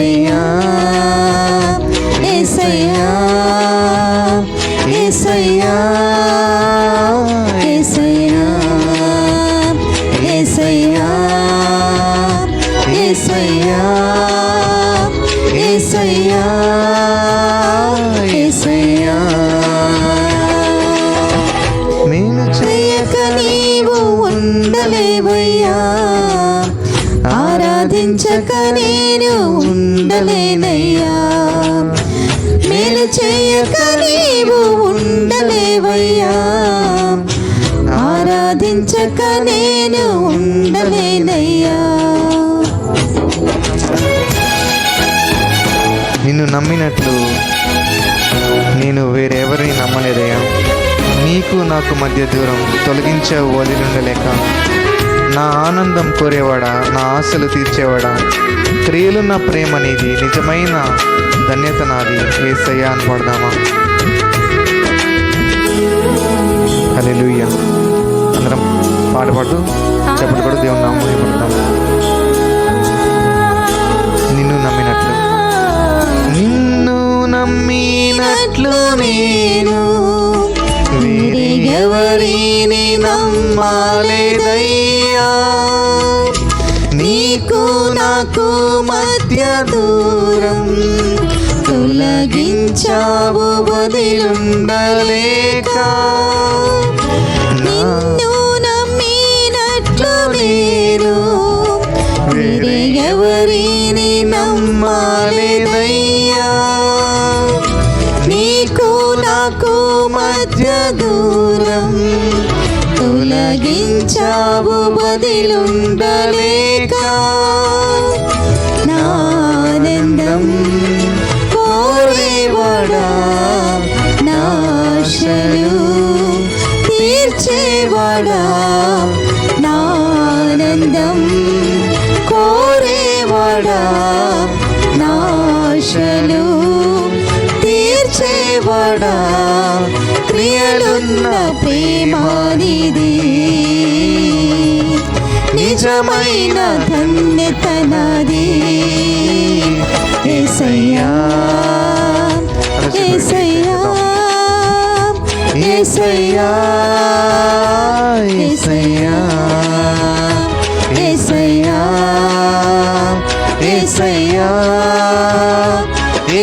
ఏసయ్యా ఏసయ్యా ఏసయ్యా ఏసయ్యా ఏసయ్యా ఏసయ్యా ఏసయ్యా ఏసయ్యా నేను చేయక నీవు ఉండలేవయ్యా. ఆరాధించక నేను ఉండలేనయ్యా మేలు చేయక నీవు ఉండలేవయ్యా. ఆరాధించక నేను ఉండలేనయ్యా నిన్ను నమ్మినట్లు నేను వేరెవరిని నమ్మలేదయ్యా. నీకు నాకు మధ్య దూరం తొలగించావు వదిలిండలేక నా ఆనందం కోరేవాడా? నా ఆశలు తీర్చేవాడా? క్రియలున్న ప్రేమ నీది నిజమైన ధన్యత నాది. వేసయ్యా అని పడదామా? హల్లెలూయా. అందరం పాట పాడుతూ చెప్పలు కూడా దేవుని నామం ఉండలేక నిన్ను నమ్మినట్లు నేను వేరే ఎవరిని నమ్మాలేదయ్యా. నీకు నాకు మధ్య దూరం తొలగించావు బదిలుండలే. ఎక్కడా నాశలు తీర్చేవాడా? క్రియలున్న ప్రేమానిది. నిజమైన ధన్యతనది. ఏసయ్యా ఏసయ్యా. ఏసయ్యా.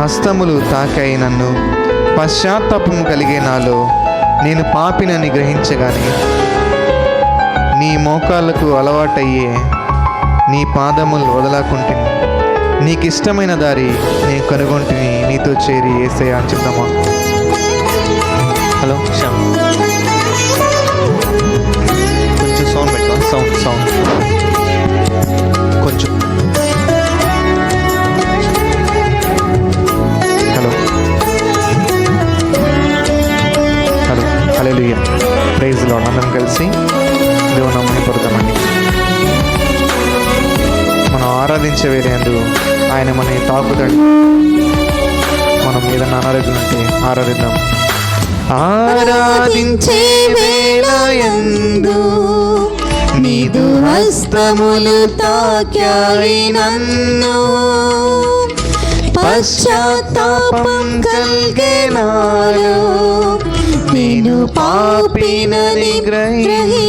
హస్తములు తాకాయి నన్ను. పశ్చాత్తాపము కలిగే నాలో నేను పాపినని గ్రహించగానే నీ మోకాళ్ళకు అలవాటయ్యే నీ పాదములు వదలకుంటుని. నీకు ఇష్టమైన దారి నేను కనుగొంటిని నీతో చేరి వేసే అని చెప్తామా హలో శ్యామ్. ఆనందించే వేరేందు ఆయన మనని తాకుతాడు. మనం ఏదైనా అనారోగ్యం ఉంటే ఆరాధిద్దాం. ఆరాధించే వేళయందు నీదు హస్తములు తాకాయి నన్ను. పశ్చాత్తాపం కలిగే నేను పాపినని గ్రహించగానే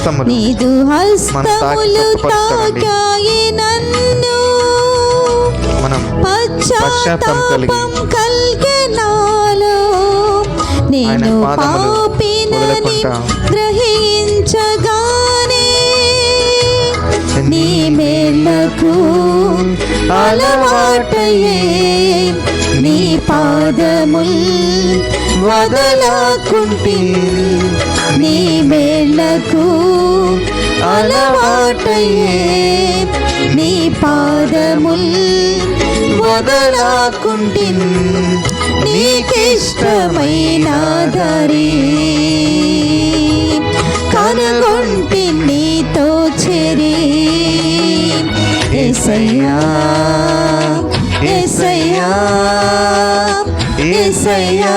హస్తములు. నీదు హస్తములు తాకాయి నన్ను. మనం పశ్చాత్తాపం కలిగి నాలో నేను పాపినని గ్రహించగానే నీ మేలకు అలవాటయే నీ పాదముల్ వదలకుంటే నీ మేలకు అలవాటయే నీ పాదముల్ వదలాకుంటిన్ నీకిష్టమైన దరి కనుగొంటి నీతో చెరి ఎసయ్యా ఎసయ్యా ఎసయ్యా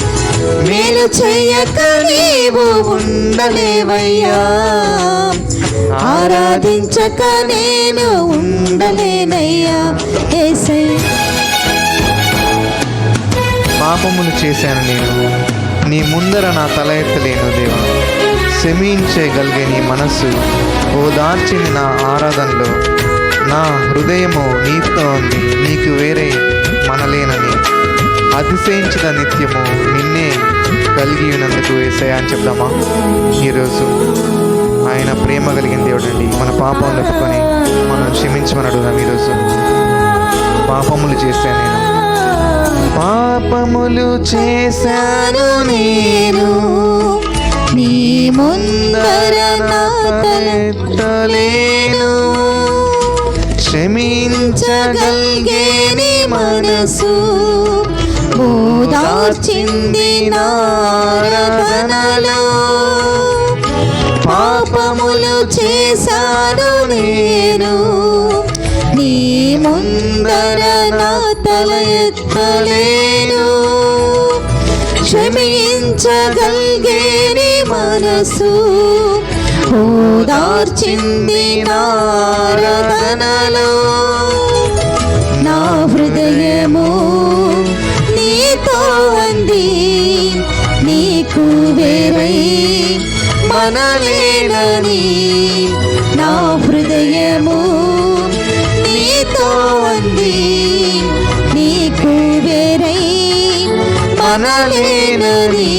మేలు చెయ్యక నీవు ఉండలేవయ్యా. ఆరాధించక నేను ఉండలేనయ్యా. ఏసై పాపములు చేశాను నేను నీ ముందర నా తల ఎత్తలేను దేవా. క్షమించగలిగే నీ మనస్సు ఓదార్చిన నా ఆరాధనలో. నా హృదయము నీతో ఉంది. నీకు వేరే మనలేనని అతిశయించిన నిత్యము నిన్నే కలిగి ఉన్నందుకు వేసాయా అని చెప్దామా? ఈరోజు ఆయన ప్రేమ కలిగిన దేవుడండి. మన పాపం ఒప్పుకొని మనం క్షమించమని అడుగుదాం ఈరోజు. పాపములు చేశాను నేను. పాపములు చేశాను నేను. నీ ముందర నా తల ఎత్తలేను క్షమించగలిగే నీ మనసు. ఓదార్చింది పాపములు చేశాను నేను. నీ ముందర నా తల ఎత్తలేను. క్షమించగలిగేని మనసు ఓదార్చింది నారదనలో నా హృదయము కానలేనని నా హృదయము నీతో ఉంది నీకు వేరై మనలేనని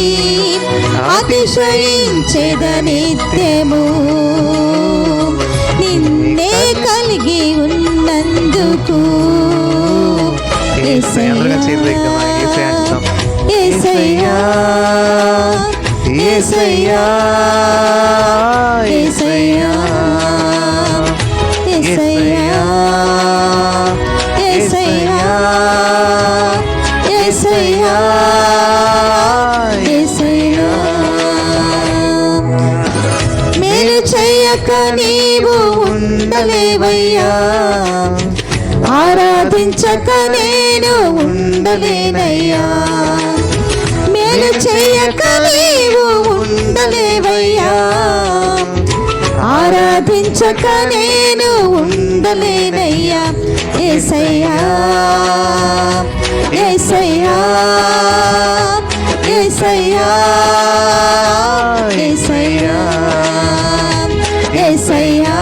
అతిశయించేదని తెము నిన్నే కలిగి ఉన్నందుకు ఏసయ్యా. ఏసయ్య అంటున్నాం. ఏసయ్యా ఏసయ్యా ఏసయ్యా ఏసయ్యా ఏసయ్యా ఏసయ్యా మేలు చెయ్యక నీవు ఉండలేవయ్యా ఆరాధించక నేను ఉండలేనయ్యా ఆరాధించక నేను ఉండలేనయ్యా. ఏసయ్యా ఏసయ్యా ఏసయ్యా ఏసయ్యా ఏసయ్యా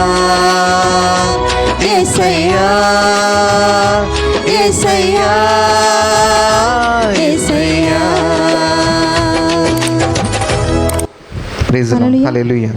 ఏసయ్యా ఏసయ్యా ఏసయ్యా. ప్రైజ్. హల్లెలూయా.